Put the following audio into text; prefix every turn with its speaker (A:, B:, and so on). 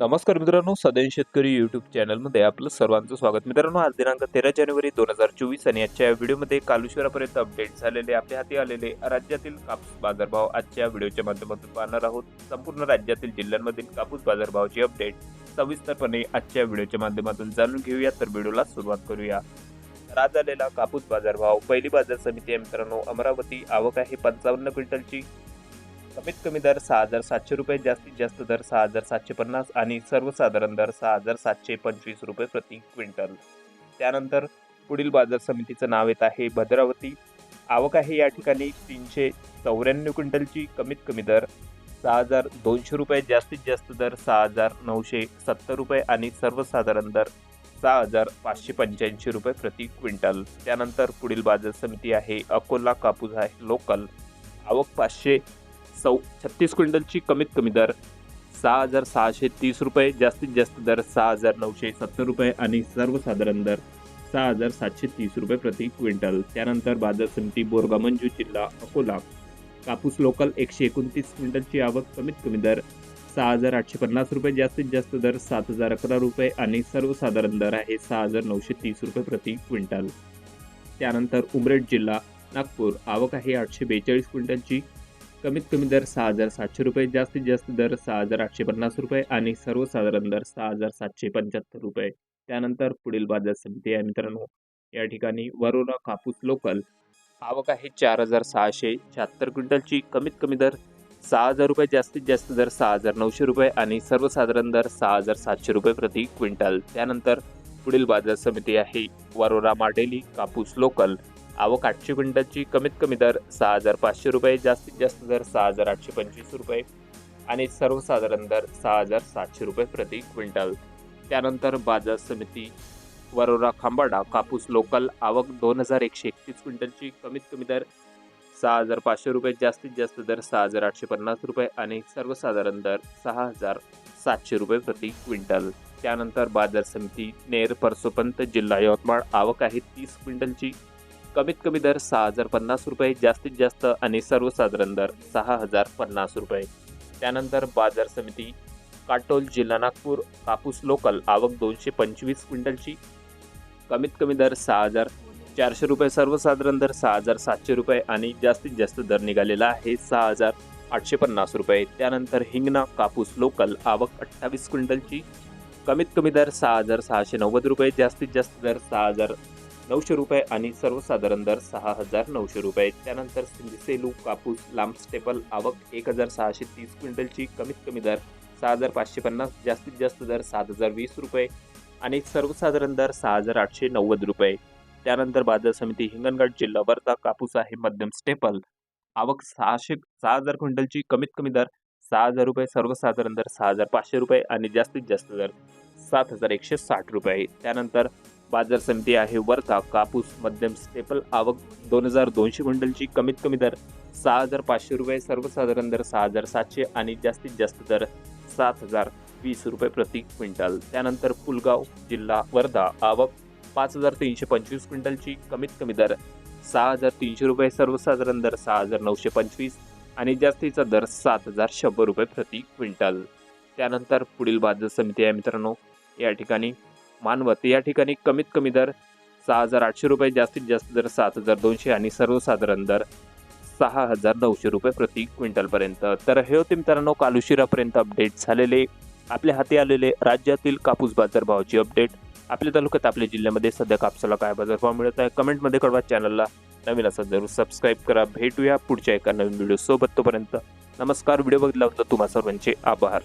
A: नमस्कार मित्रांनो सदैन शेतकरी यूट्यूब चॅनलमध्ये आपलं सर्वांचं स्वागत. मित्रांनो आज दिनांक तेरा जानेवारी दोन हजार चोवीस आणि आजच्या या व्हिडिओमध्ये कालुश्वरापर्यंत अपडेट झालेले आपल्या हाती आलेले राज्यातील कापूस बाजारभाव आजच्या व्हिडिओच्या माध्यमातून पाहणार आहोत. संपूर्ण राज्यातील जिल्ह्यांमधील कापूस बाजारभावाची अपडेट सविस्तरपणे आजच्या व्हिडिओच्या माध्यमातून जाणून घेऊया. तर व्हिडिओला सुरुवात करूया. राज आज आलेला कापूस बाजारभाव पहिली बाजार समिती आहे मित्रांनो अमरावती आवक आहे पंचावन्न क्विंटलची. कमीत कमी दर सहा हजार सातशे रुपये जास्तीत जास्त दर सहा हजार सातशे पन्नास आणि सर्वसाधारण दर सहा हजार सातशे पंचवीस रुपये प्रति क्विंटल. त्यानंतर पुढील बाजार समितीचं नाव येत आहे भद्रावती. आवक आहे या ठिकाणी तीनशे चौऱ्याण्णव क्विंटलची कमीत कमी दर सहा हजार दोनशे रुपये जास्तीत जास्त दर सहा हजार नऊशे सत्तर रुपये आणि सर्वसाधारण दर सहा हजार पाचशे पंच्याऐंशी रुपये प्रति क्विंटल. त्यानंतर पुढील बाजार समिती आहे अकोला कापूस आहे लोकल. आवक पाचशे चौ छत्तीस क्विंटलची कमीत कमी दर सहा हजार सहाशे तीस रुपये जास्तीत जास्त दर सहा हजार नऊशे सत्तर रुपये आणि सर्वसाधारण दर सहा हजार सातशे तीस रुपये प्रति क्विंटल. त्यानंतर बाजार समिती बोरगा मंजू जिल्हा अकोला. कापूस लोकल एकशे एकोणतीस क्विंटलची आवक कमीत कमी दर सहा हजार आठशे पन्नास रुपये जास्तीत जास्त दर सात हजार अकरा रुपये आणि सर्वसाधारण दर आहे सहा हजार नऊशे तीस रुपये प्रति क्विंटल. त्यानंतर उमरेड जिल्हा नागपूर. आवक आहे आठशे बेचाळीस क्विंटलची कमीत कमी दर सहा हजार सातशे रुपये जास्तीत जास्त दर सहा हजार आठशे पन्नास रुपये आणि सर्वसाधारण दर सहा हजार सातशे पंच्याहत्तर रुपये. त्यानंतर पुढील बाजार समिती आहे मित्रांनो. या ठिकाणी वरोरा कापूस लोकल. आवक आहे चार हजार सहाशे शहात्तर क्विंटलची. कमीत कमी दर सहा हजार रुपये जास्तीत जास्त दर सहा हजार नऊशे रुपये आणि सर्वसाधारण दर सहा हजार सातशे रुपये प्रति क्विंटल. त्यानंतर पुढील बाजार समिती आहे वरोरा माडेली कापूस लोकल. आवक आठशे क्विंटलची कमीत कमी दर सहा हजार पाचशे रुपये जास्तीत जास्त दर सहा हजार आठशे पंचवीस रुपये आणि सर्वसाधारण दर सहा हजार सातशे रुपये प्रति क्विंटल. त्यानंतर बाजार समिती वरोरा खांबाडा कापूस लोकल आवक दोन हजार एकशे एकतीस क्विंटलची कमीत कमी दर सहा हजार पाचशे रुपये जास्तीत जास्त दर सहा हजार आठशे पन्नास रुपये आणि सर्वसाधारण दर सहा हजार सातशे रुपये प्रति क्विंटल. त्यानंतर बाजार समिती नेर परसोपंत जिल्हा यवतमाळ आवक आहे तीस क्विंटलची. कमीत कमी दर सहा हजार पन्नास रुपये जास्तीत जास्त आणि सर्वसाधारण दर सहा हजार पन्नास रुपये. त्यानंतर बाजार समिती काटोल जिल्हा नागपूर कापूस लोकल आवक दोनशे पंचवीस क्विंटलची. कमीत कमी दर सहा हजार चारशे रुपये सर्वसाधारण दर सहा हजार सातशे रुपये आणि जास्तीत जास्त दर निघालेला आहे सहा हजार आठशे पन्नास रुपये. त्यानंतर हिंगणा कापूस लोकल आवक अठ्ठावीस क्विंटलची. कमीत कमी दर सहा हजार सहाशे नव्वद रुपये जास्तीत जास्त दर सहा हजार नऊशे रुपये आणि सर्वसाधारण दर सहा हजार नऊशे रुपये. त्यानंतर सेलू कापूस लांब स्टेपल आवक एक हजार सहाशे तीस क्विंटलची कमीत कमी दर सहा हजार पाचशे पन्नास जास्तीत जास्त दर सात हजार वीस रुपये आणि सर्वसाधारण दर सहा हजार आठशे नव्वद रुपये. त्यानंतर बाजार समिती हिंगणघाट जिल्हा वर्धा कापूस आहे मध्यम स्टेपल. आवक सहाशे सहा हजार क्विंटलची कमीत कमी दर सहा हजार रुपये सर्वसाधारण दर सहा हजार पाचशे रुपये आणि जास्तीत जास्त दर सात हजार एकशे साठ रुपये. त्यानंतर बाजार समिती आहे. वर्धा कापूस मध्यम स्टेपल आवक दोन हजार दोनशे क्विंटलची कमीत कमी दर सहा हजार पाचशे रुपये सर्वसाधारण दर सहा हजार सातशे आणि जास्तीत जास्त दर सात हजार वीस रुपये प्रति क्विंटल. त्यानंतर पुलगाव जिल्हा वर्धा आवक पाच हजार तीनशे पंचवीस क्विंटलची कमीत कमी दर सहा हजार तीनशे रुपये सर्वसाधारण दर सहा हजार नऊशे पंचवीस आणि जास्तीचा दर सात हजार शंभर रुपये प्रति क्विंटल. त्यानंतर पुढील बाजार समिती आहे मित्रांनो. या ठिकाणी मानवत. या ठिकाणी कमीत कमी दर सहा हजार आठशे रुपये जास्तीत जास्त दर सात हजार दोनशे आणि सर्वसाधारण दर सहा हजार नऊशे रुपये प्रति क्विंटलपर्यंत. तर हे होते मित्रांनो काल उशिरापर्यंत अपडेट झालेले आपल्या हाती आलेले राज्यातील कापूस बाजारभावाची अपडेट आपल्या तालुक्यात आपल्या जिल्ह्यामध्ये सध्या कापसाला काय बाजारभाव मिळत आहे कमेंटमध्ये कळवा. चॅनलला नवीन असं जरूर सबस्क्राईब करा. भेटूया पुढच्या एका नवीन व्हिडिओसोबत तोपर्यंत. नमस्कार. व्हिडिओ बघितला होता तुम्हा सर्वांचे आभार.